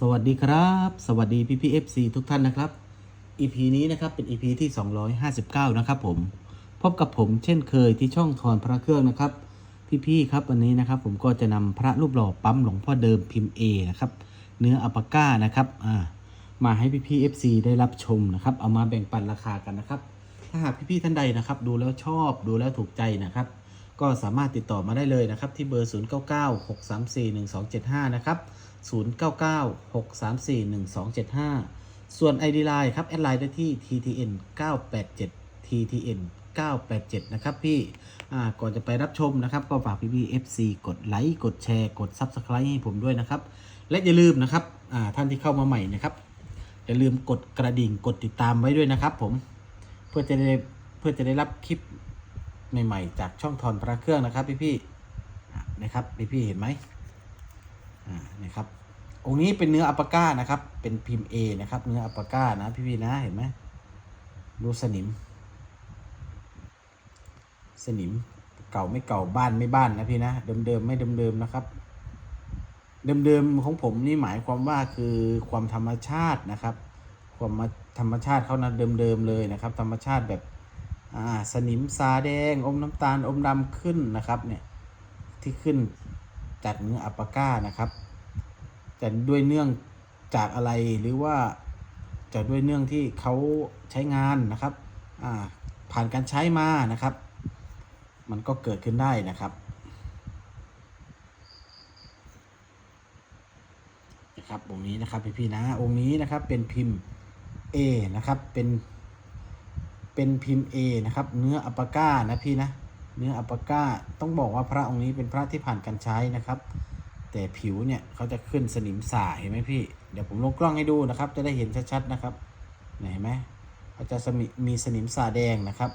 สวัสดีครับ สวัสดีพี่พีเอฟซีทุกท่านนะครับ EP นี้นะครับเป็น EP ที่ 259 นะครับผม พบกับผมเช่นเคยที่ช่องทอนพระเครื่องนะครับ พี่ๆครับวันนี้นะครับ ผมก็จะนำพระรูปหล่อปั๊มหลวงพ่อเดิมพิมพ์ A นะครับเนื้ออัปปาก้านะครับอ่ามาให้พี่ๆ FC ได้รับชมนะครับ เอามาแบ่งปันราคากันนะครับ ถ้าหากพี่ๆท่านใดนะครับ ดูแล้วชอบดูแล้วถูกใจนะครับ ก็สามารถติดต่อมาได้เลยนะครับที่เบอร์ 0996341275 นะครับ 0996341275 ส่วน ID Line ครับ แอดไลน์ได้ที่ TTN 987 TTN 987 นะครับพี่ ก่อนจะไปรับชมนะครับ ก็ฝากพี่พี่ๆ FC กดไลค์ กดแชร์ กด Subscribe ให้ผมด้วยนะครับ และอย่าลืมนะครับท่านที่เข้ามาใหม่นะครับ อย่าลืมกดกระดิ่ง กดติดตามไว้ด้วยนะครับผม เพื่อจะได้เพื่อจะได้รับคลิปใหม่ๆ จากช่องทอนพระเครื่องนะครับพี่ๆอ่นะครับพี่ๆเห็นไหมอ่านะครับ องค์นี้เป็นเนื้ออัปปาก้านะครับ เป็นพิมพ์ A นะครับ เนื้ออัปปาก้านะพี่ๆนะเห็นไหมดูสนิม สนิมเก่าไม่เก่าบ้านไม่บ้านนะพี่นะเดิมๆไม่เดิมๆนะครับ เดิมๆของผมนี่หมายความว่าคือความธรรมชาตินะครับ ความธรรมชาติเขานะเดิมๆเลยนะครับ ธรรมชาติแบบอ่าสนิมสาแดง อมน้ำตาลอมดำขึ้นนะครับ เนี่ยที่ขึ้นจากเนื้ออัปปาก้านะครับ จะด้วยเนื่องจากอะไรหรือว่าจะด้วยเนื่องที่เขาใช้งานนะครับอ่าผ่านการใช้มานะครับ มันก็เกิดขึ้นได้นะครับนะครับองค์นี้นะครับพี่พี่ๆนะองค์นี้นะครับเป็นพิมพ์ A นะครับเป็นเป็นพิมพ์ A นะครับ เนื้ออัปาก้านะพี่นะเนื้ออัปาก้าต้องบอกว่าพระองค์นี้เป็นพระที่ผ่านการใช้นะครับ แต่ผิวเนี่ยเขาจะขึ้นสนิมสาเห็นไหมพี่ เดี๋ยวผมลงกล้องให้ดูนะครับ จะได้เห็นชัดๆนะครับเนี่ยเห็นไหมเขาจะสมิมีสนิมสาแดงนะครับ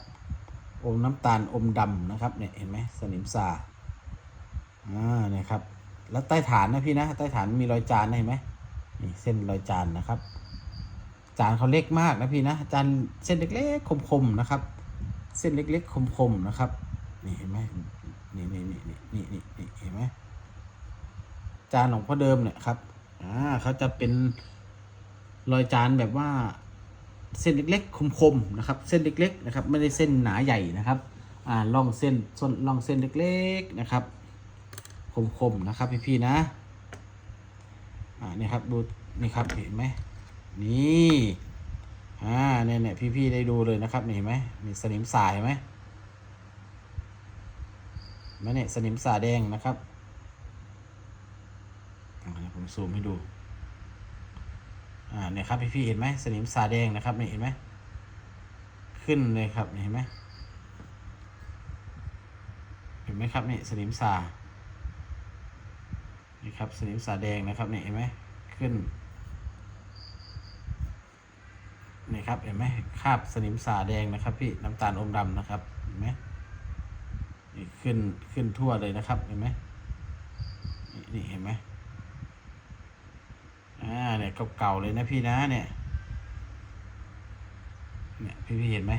อมน้ำตาลอมดำนะครับเนี่ยเห็นไหมสนิมสาอ่าเนี่ยครับ แล้วใต้ฐานนะพี่นะใต้ฐานมีรอยจานเห็นไหมนี่เส้นรอยจานนะครับ จานเขาเล็กมากนะพี่นะจานเส้นเล็กๆคมๆนะครับ เส้นเล็กๆคมๆนะครับนี่เห็นไหมนี่นี่นี่นี่นี่นี่นี่เห็นไหม จานของพ่อเดิมเนี่ยครับอ่าเขาจะเป็นรอยจานแบบว่าเส้นเล็กๆคมๆนะครับ เส้นเล็ก ๆ นะครับ ไม่ได้เส้นหนาใหญ่นะครับอ่าล่องเส้นส้นล่องเส้นเล็กๆนะครับ คมๆนะครับพี่ๆนะอ่านี่ครับดูนี่ครับเห็นไหมนี่อ่าเนี่ยเนี่ยพี่ๆได้ดูเลยนะครับนี่เห็นไหมมีสนิมสายไหมไหมเนี่ยสนิมสาแดงนะครับ ซูมให้ดู อ่าเนี่ยครับพี่ๆเห็นไหมสนิมสาแดงนะครับเนี่ยเห็นไหมขึ้นเลยครับนี่เห็นไหมเห็นไหมครับเนี่ยสนิมสานี่ครับสนิมสาแดงนะครับเนี่ยเห็นไหมขึ้นนี่ครับเห็นไหมคาบสนิมสาแดงนะครับ พี่น้ำตาลอมดำนะครับเห็นไหมนี่ขึ้นขึ้นทั่วเลยนะครับเห็นไหมนี่เห็นไหม อ่าเนี่ยเก่าๆเลยนะพี่นะเนี่ย เนี่ยพี่พี่ๆเห็นไหม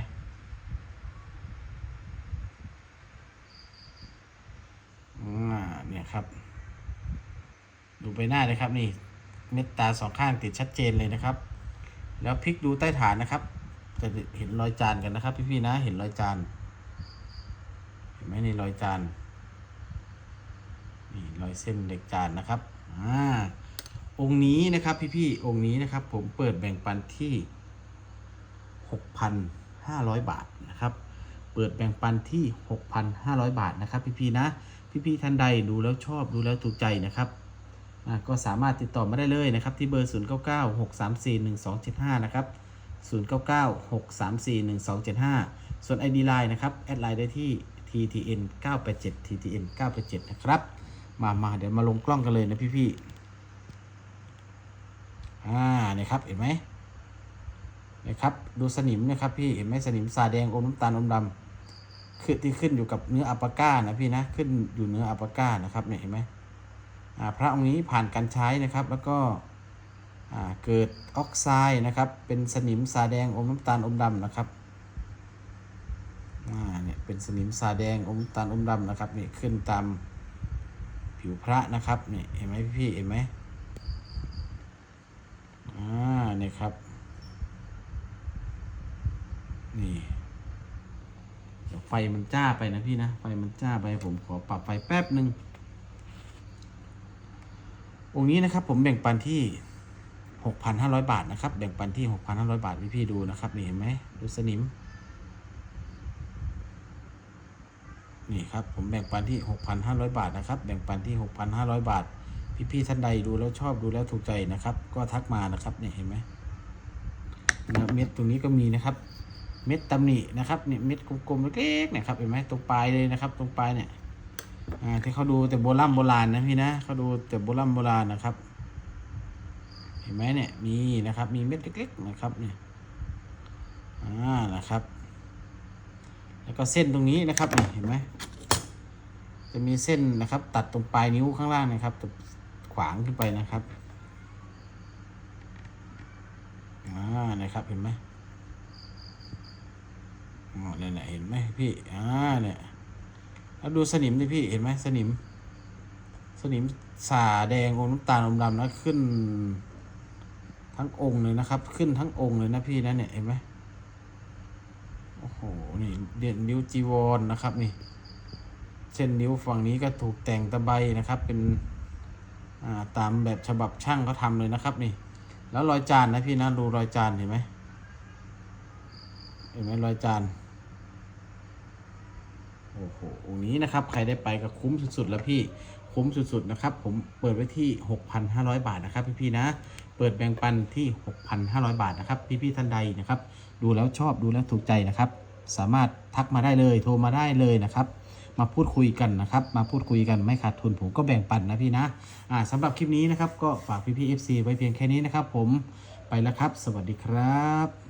อ่าเนี่ยครับ ดูไปหน้าเลยครับนี่ เม็ดตาสองข้างติดชัดเจนเลยนะครับ แล้วพลิกดูใต้ฐานนะครับ จะเห็นรอยจานกันนะครับ พี่ๆนะเห็นรอยจานเห็นไหมนี่รอยจานนี่รอยเส้นเหล็กจานนะครับ อ่า องค์นี้นะครับพี่ๆองค์นี้นะครับ ผมเปิดแบ่งปันที่ 6,500 บาทนะครับ เปิดแบ่งปันที่ 6,500 บาทนะครับ พี่ๆนะ พี่ๆท่านใดดูแล้วชอบดูแล้วถูกใจนะครับก็สามารถติดต่อมาได้เลยนะครับ ที่เบอร์ 0 9 9 6 3 4 1 2 7 5 นะครับ 0 9 9 6 3 4 1 2 7 5 ส่วน ID Line นะครับ แอดไลน์ได้ที่ TTN 987 TTN 987 นะครับ มามาเดี๋ยวมาลงกล้องกันเลยนะพี่ๆ อ่าเนี่ยครับ เห็นไหมนะครับ ดูสนิมนะครับพี่ เห็นไหมสนิมสาแดงอมน้ำตาลอมดำคือที่ขึ้นอยู่กับเนื้ออัปาก้านะพี่นะ ขึ้นอยู่เนื้ออัปาก้านะครับเนี่ยเห็นไหมอ่าพระองค์นี้ผ่านการใช้นะครับ แล้วก็อ่าเกิดออกไซด์นะครับ เป็นสนิมสาแดงอมน้ำตาลอมดำนะครับอ่าเนี่ยเป็นสนิมสาแดงอมน้ำตาลอมดำนะครับนี่ขึ้นตามผิวพระนะครับนี่เห็นไหมพี่เห็นไหม ครับ นี่ไฟมันจ้าไปนะพี่นะ ไฟมันจ้าไปผมขอปรับไฟแป๊บหนึ่งองนี้นะครับ ผมแบ่งปันที่ 6,500 บาทนะครับ แบ่งปันที่ 6,500 บาทพี่พี่ดูนะครับนี่เห็นไหมดูสนิม นี่ครับ ผมแบ่งปันที่ 6,500 บาทนะครับ แบ่งปันที่ 6,500 บาท พี่พี่ท่านใดดูแล้วชอบดูแล้วถูกใจนะครับ ก็ทักมานะครับนี่เห็นไหม นะเม็ดตรงนี้ก็มีนะครับ เม็ดตำหนินะครับเนี่ยเม็ดกลมๆเล็กๆเนี่ยครับเห็นไหมตรงปลายเลยนะครับ ตรงปลายเนี่ยอ่าที่เขาดูแต่โบราณโบราณนะพี่นะเขาดูแต่โบราณโบราณนะครับ เห็นไหมเนี่ยมีนะครับ มีเม็ดเล็กๆนะครับเนี่ยอ่านะครับ แล้วก็เส้นตรงนี้นะครับนี่เห็นไหมจะมีเส้นนะครับ ตัดตรงปลายนิ้วข้างล่างนะครับตรงขวางขึ้นไปนะครับ อ่านะครับเห็นไหมอ๋อเนี่ยเห็นไหมพี่อ่าเนี่ยแล้วดูสนิมดิพี่เห็นไหมสนิม สนิมสาแดงองน้ำตาลอมดำนะขึ้น ทั้งองค์เลยนะครับ ขึ้นทั้งองค์เลยนะพี่นะเนี่ยเห็นไหมโอ้โหนี่เด่นนิ้วจีวรนนะครับนี่เส้นนิ้วฝั่งนี้ก็ถูกแต่งตะไบนะครับ เป็น อ่าตามแบบฉบับช่างเขาทำเลยนะครับนี่ แล้วรอยจานนะพี่นะดูรอยจานเห็นไหมเห็นไหมรอยจานโอ้โหองนี้นะครับ ใครได้ไปก็คุ้มสุดๆแล้วพี่คุ้มสุดๆนะครับ ผมเปิดไว้ที่ 6,500 บาทนะครับ พี่ๆนะ เปิดแบ่งปันที่ 6,500 บาทนะครับ พี่ๆท่านใดนะครับ ดูแล้วชอบดูแล้วถูกใจนะครับ สามารถทักมาได้เลยโทรมาได้เลยนะครับ มาพูดคุยกันนะครับ มาพูดคุยกันไม่ขาดทุนผมก็แบ่งปันนะพี่นะอ่าสำหรับคลิปนี้นะครับก็ฝากพี่พีเอฟซีไว้เพียงแค่นี้นะครับผมไปแล้วครับ สวัสดีครับ